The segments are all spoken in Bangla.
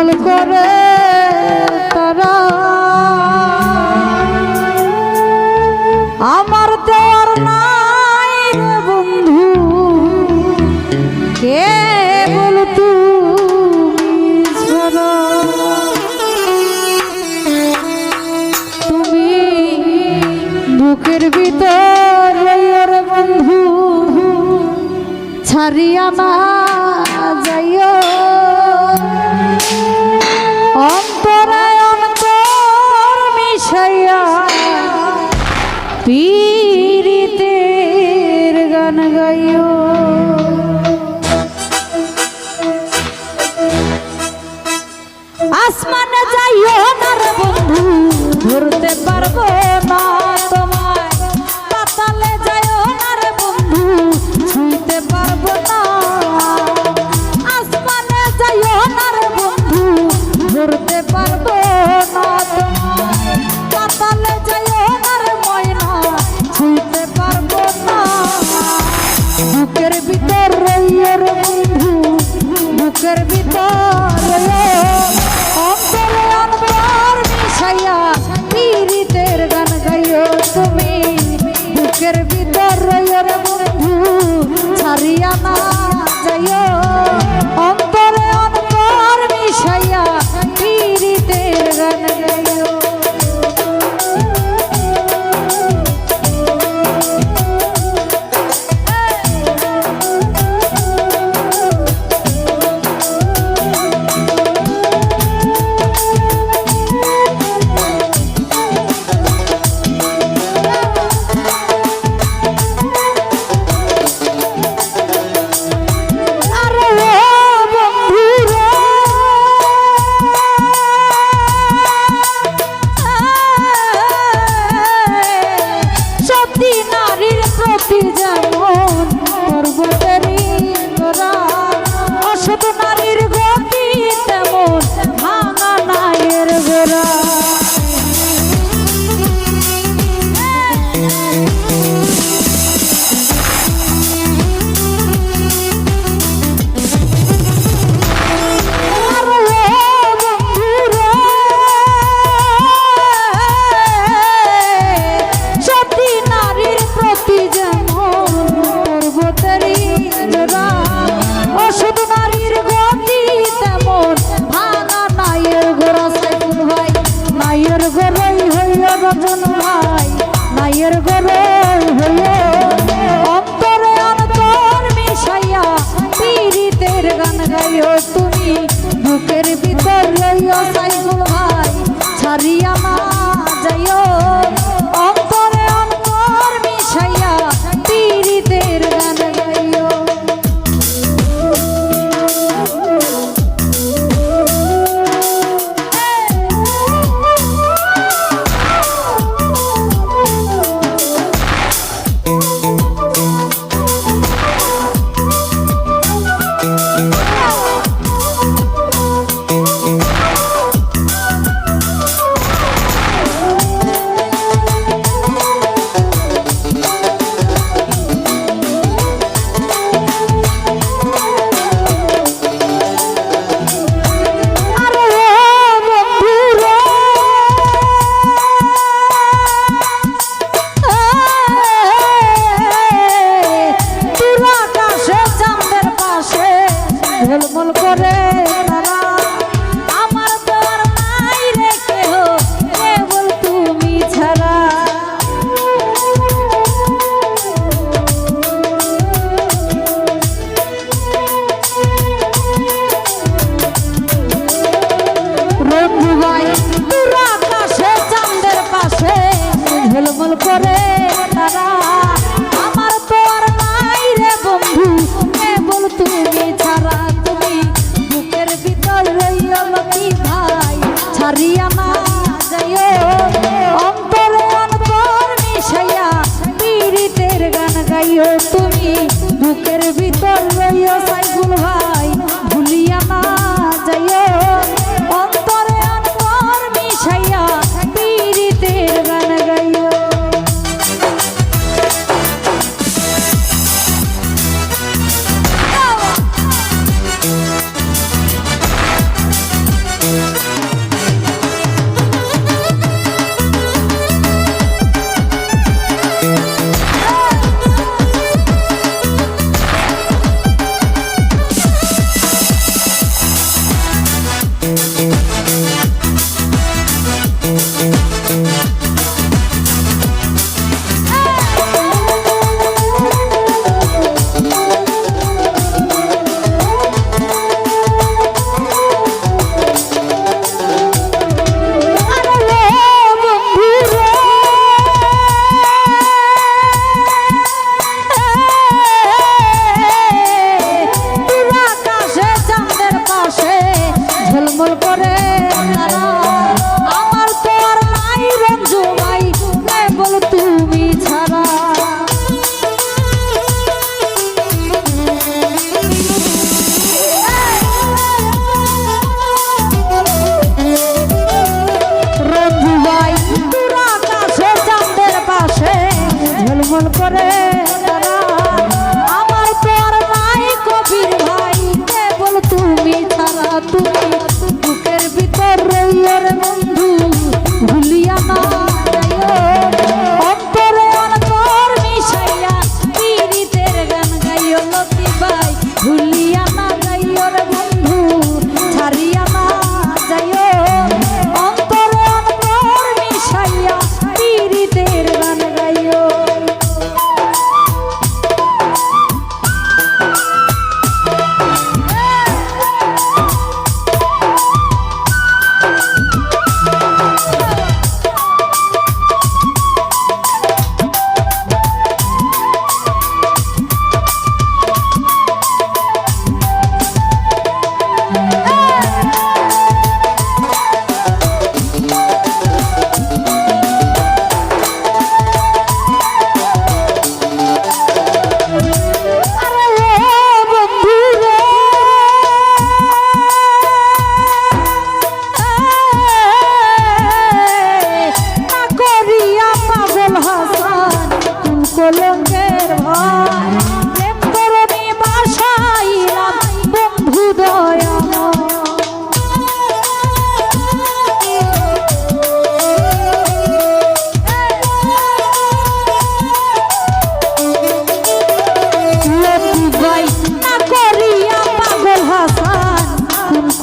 পাগল করে তারা। আমার দেওয়ার নাই রে বন্ধু কে বল তুমি বুকের ভিতর বন্ধু, ছাড়িয়া মা আসমানে যাইও না বন্ধু ধরতে পারব না তোমার Maria, Maria. মা যায়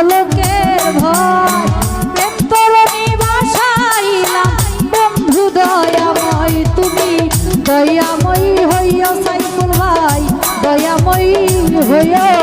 পলকে ভয় বাসাইলাম বন্ধু দয়াময় তুমি দয়াময়ী হইয়া সাইফুল ভাই দয়াময়ী হইয়া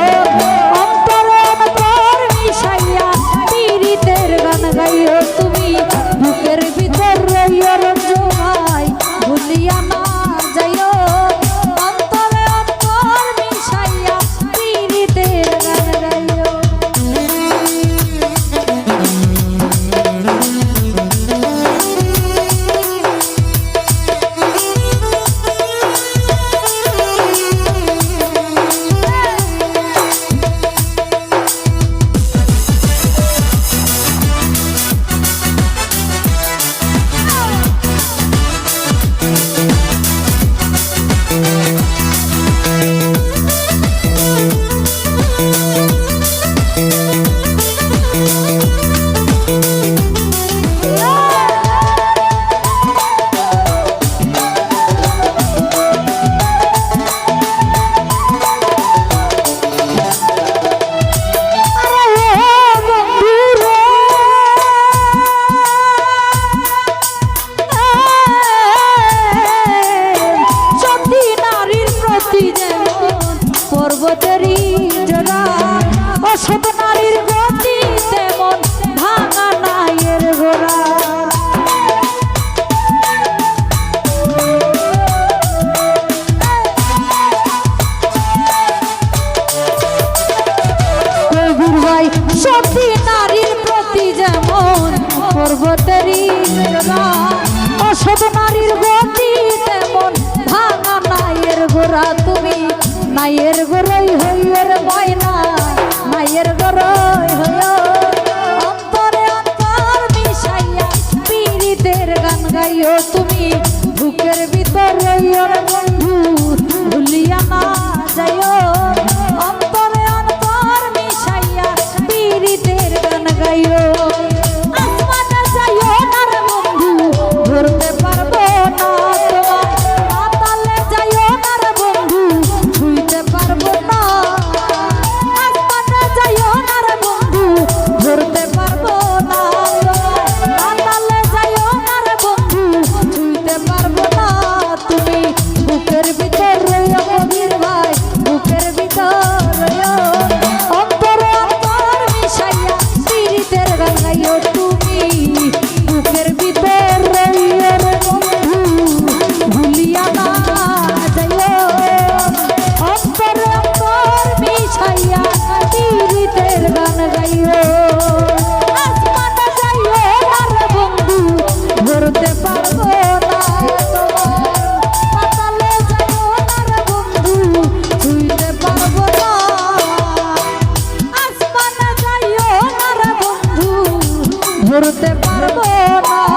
সতী নারীর প্রতি যেমন পর্বতেরই অসৎ নারীর গতি তেমন, ভাঙা নাইয়ের গোড়া তুমি। নাইয়ের গোড়ই হইয়ের ময়না, নাইয়ের গোড়ই হইয় অন্তরে অন্তর মিশাইয়া পীড়িতের গান গাইও তুমি। বুকের ভিতর রইয়র বন্ধু, ভুলিয়া না যাইও। করতে পারব না।